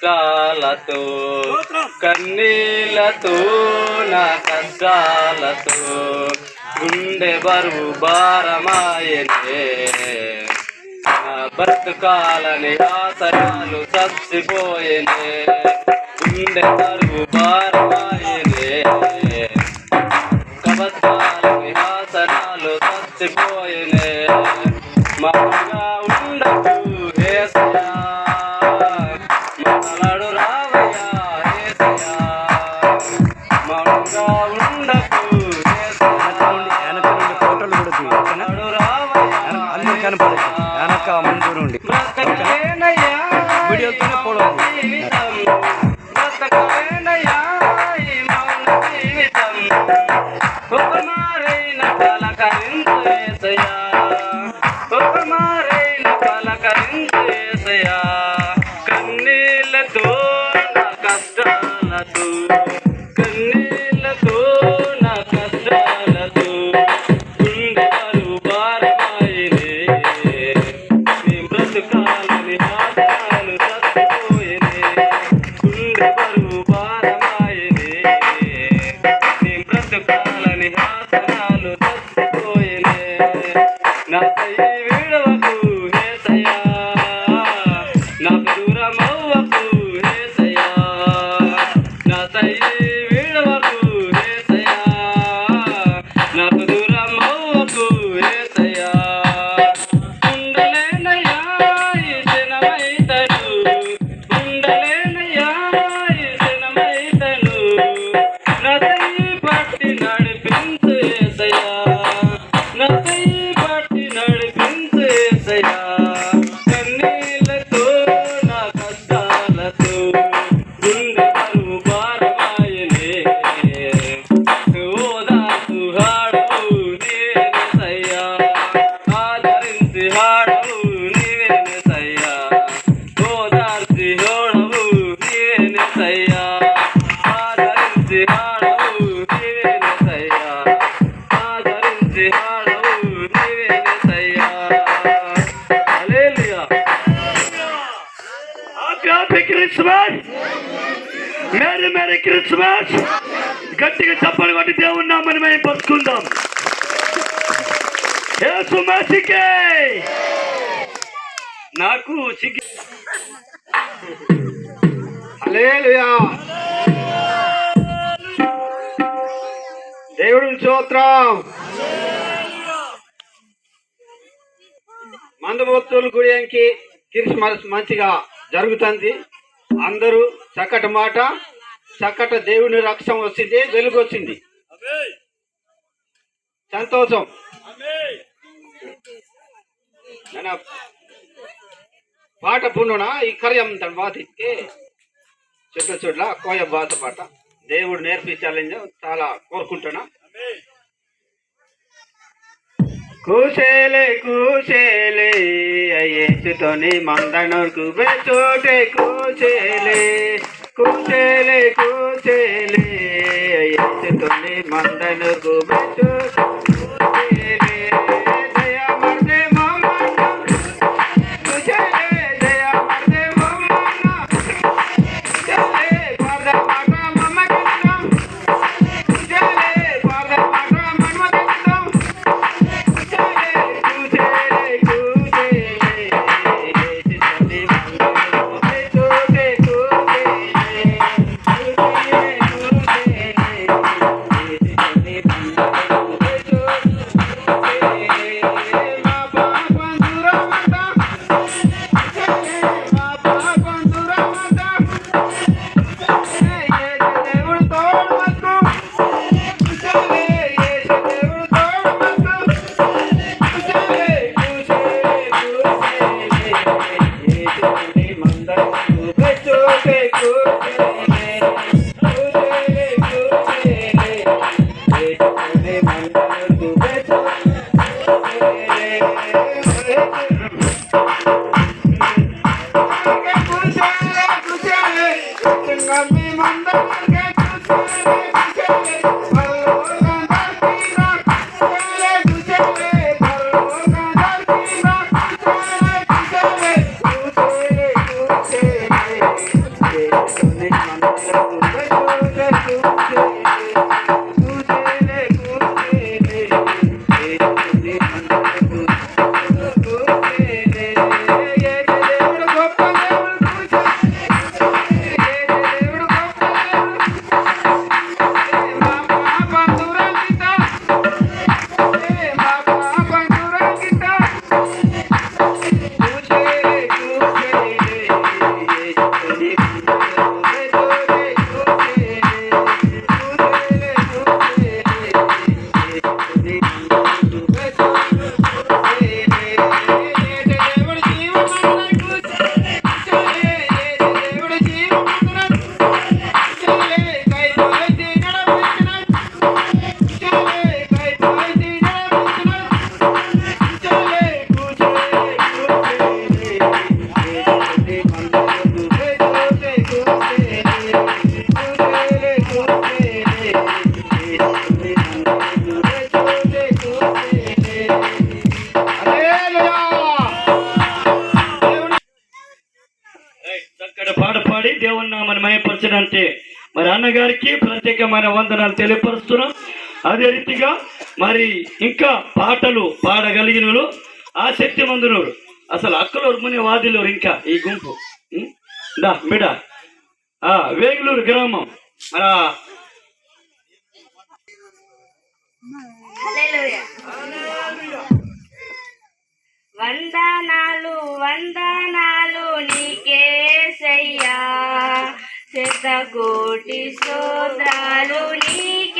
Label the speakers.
Speaker 1: కష్టాలతో కన్నీలతో నా కష్టాలతో గుండె బరువు భారమాయనే. నా బ్రతుకాలని ఆశయాలు చచ్చిపోయేనే. గుండె బరువు భారమాయనే. కబద్దాలని 对呀。
Speaker 2: say Christmas! Merry merry Christmas! గట్టిగా చప్పలు కొట్టి దేవుని నామని మేము పట్టుకుందాం యేసు
Speaker 1: నాకు సిగ్గి
Speaker 3: దేవుడు స్తోత్రం. మందమూర్తుల గుడికి క్రిస్మస్ మంచిగా జరుగుతుంది. అందరూ చక్కటి మాట చక్కట దేవుని రక్షణ వచ్చింది వెలుగు వచ్చింది. సంతోషం. నేను పాట పున్నున ఈ కార్యం తన బాధికి చెట్ల చోట్ల కోయ బాధ పాట దేవుడు నేర్పించాలని చాలా కోరుకుంటున్నా. కూసేలే కూసేలే అయ్యేసుతోని మందనకు చోటే కూసేలే కూసేలే కూసేలే అయ్యేసుతోని మందనకు కూసేలే
Speaker 2: గాయపరచడంటే మరి అన్నగారికి ప్రత్యేకమైన వందనాలు తెలియపరుస్తున్నాం. అదే రీతిగా మరి ఇంకా పాటలు పాడగలిగిన ఆసక్తి మందులు అసలు అక్కలూరు ముని వాదిలో ఇంకా ఈ గుంపు. దా బిడ. ఆ వేగులూరు గ్రామం. మరి
Speaker 4: వందనాలు వందనాలు వందనాలు నీకేసయ్యా. శతకోటి స్తోత్రాలు
Speaker 5: నీకే